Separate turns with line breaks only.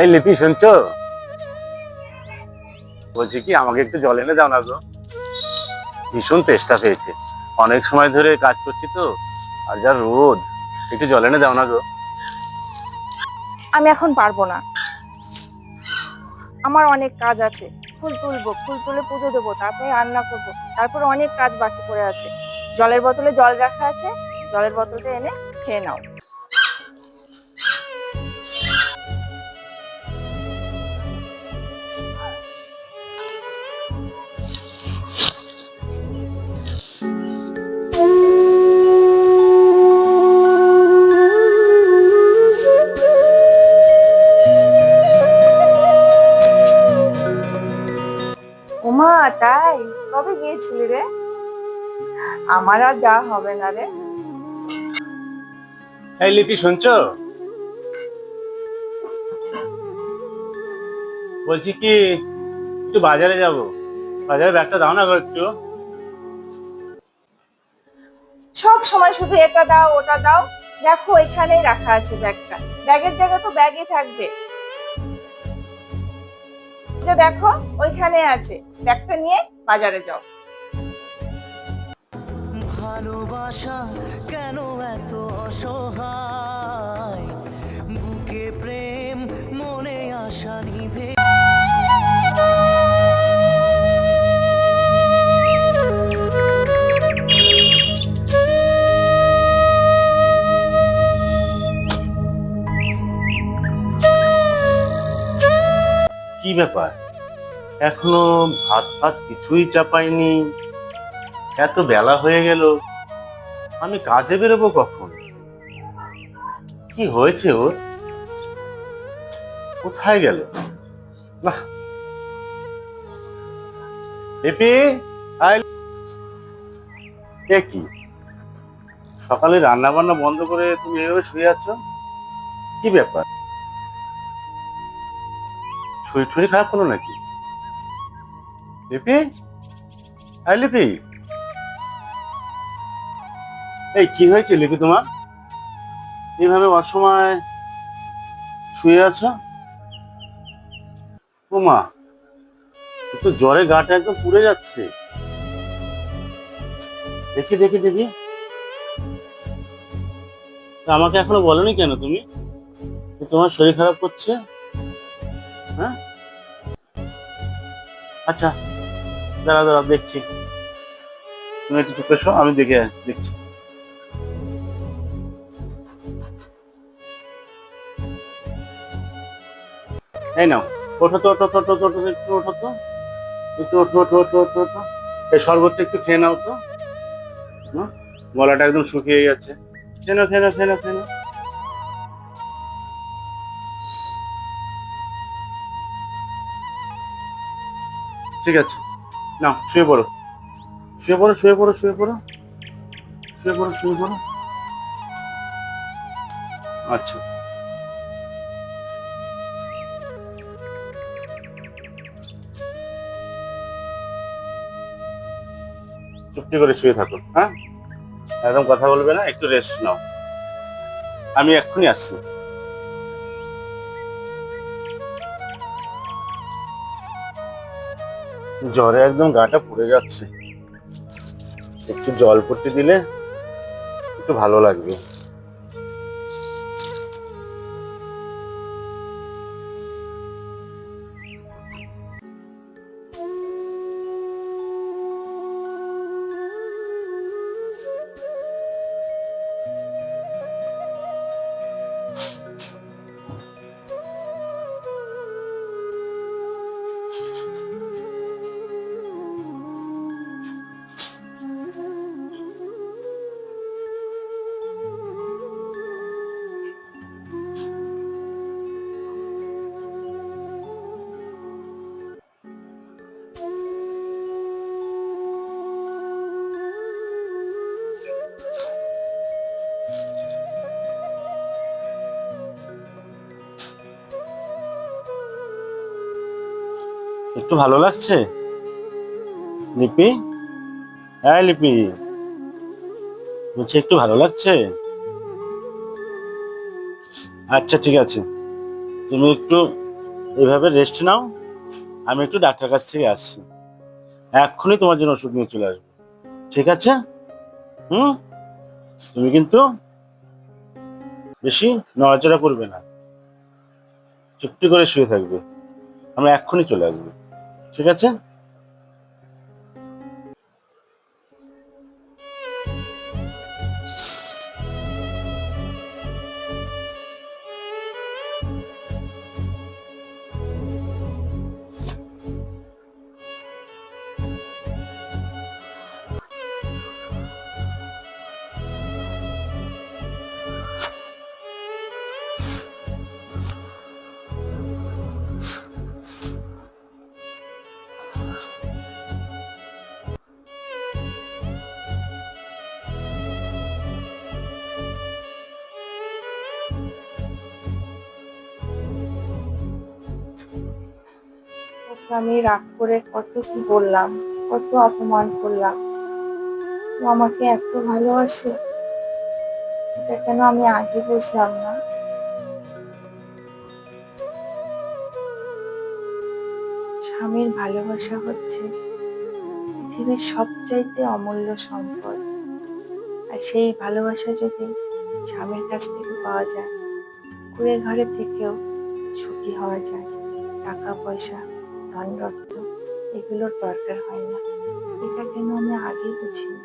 এই লিপি, শুনছো? বলছি কি, আমাকে একটু জল এনে দাও না গো। ভীষণ তেষ্টা পেয়েছে। অনেক সময় ধরে কাজ করছি তো, আর যা রোদ, একটু জল এনে দাও না গো।
আমি এখন পারব না। আমার অনেক কাজ আছে। ফুল তুলবো, ফুল তুলে পুজো দেবো, তারপরে রান্না করব। তারপরে অনেক কাজ বাকি পড়ে আছে। জলের বোতলে জল রাখা আছে, জলের বোতলটা এনে খেয়ে নাও। রে। আমার আর যা হবে না রে।
এই লিপি শুনছো? বলছি কি একটু বাজারে যাব। বাজারে ব্যাগটা দাও না গো একটু।
সব সময় শুধু এটা দাও ওটা দাও। দেখো এখানেই রাখা আছে ব্যাগটা। ব্যাগের জায়গা তো ব্যাগই থাকবে। যে দেখো ওইখানে আছে। ব্যাগটা নিয়ে বাজারে যাও।
ভালোবাসা কেন এত অসহায়? বুকে প্রেম, মনে আশা নিভে
কি ব্যাপার? এখনও ভাত ভাত কিছুই চাপাইনি? এত বেলা হয়ে গেল। আমি কাজে বেরোবো কখন? কি হয়েছে ওর? কোথায় গেল? না। কি? সকালে রান্না বান্না বন্ধ করে তুমি এভাবে শুয়ে আছো? কি ব্যাপার? শরীর টরীর খারাপ হলো নাকি? লিপি হ্যাঁ লিপি। এই, কি হয়েছে লিপি তোমার? এভাবে অসময় শুয়ে আছো? উমা তো জ্বরে গাটা একদম পুড়ে যাচ্ছে। দেখি দেখি দেখি। আমাকে এখনও বলনি কেন তুমি? তোমার শরীর খারাপ করছে? হ্যাঁ? আচ্ছা দাঁড়া দাঁড়া দেখছি। তুমি একটু চুপ আমি দেখে দেখছি। এই নাও, ওঠো তো ওঠো তো, ওঠো একটু ওঠো তো, একটু ওঠো ওঠো ওঠো ওঠো ওঠো। এই শরবতটা একটু খেয়ে নাও তো? গলাটা একদম শুকিয়ে গেছে। খেয়ে নাও খেয়ে নাও খেয়ে নাও খেয়ে নাও। ঠিক আছে। নাও, শুয়ে পড়ো। শুয়ে পড়ো শুয়ে পড়ো শুয়ে পড়ো। শুয়ে পড়ো শুয়ে পড়ো। আচ্ছা। চুপটি করে শুয়ে থাকো হ্যাঁ? একদম কথা বলবে না, একটু রেস্ট নাও। আমি এক্ষুনি আসছি। জ্বরে একদম গাটা পুড়ে যাচ্ছে। একটু জল পড়তে দিলে একটু ভালো লাগবে। একটু ভালো লাগছে? লিপি? হ্যাঁ লিপি। বলছি, একটু ভালো লাগছে? আচ্ছা ঠিক আছে। তুমি একটু এভাবে রেস্ট নাও। আমি একটু ডাক্তার কাছ থেকে আসছি। এক্ষুনি তোমার জন্য ওষুধ নিয়ে চলে আসব। ঠিক আছে? হুম? তুমি কিন্তু বেশি নড়াচড়া করবে না। চুপটি করে শুয়ে থাকবে। আমরা এক্ষুনি চলে আসব। ঠিক আছে?
আমি রাগ করে কত কি বললাম, কত অপমান করলাম। ও আমাকে এত ভালোবাসে, এটা কেন আমি আগে বুঝলাম না? স্বামীর ভালোবাসা হচ্ছে পৃথিবীর সবচাইতে অমূল্য সম্পদ। আর সেই ভালোবাসা যদি স্বামীর কাছ থেকে পাওয়া যায়, কুড়ে ঘরে থেকেও সুখী হওয়া যায় টাকা পয়সা ধনরত্ন এগুলোর দরকার হয় না। এটা কেন আমি আগে বুঝিনি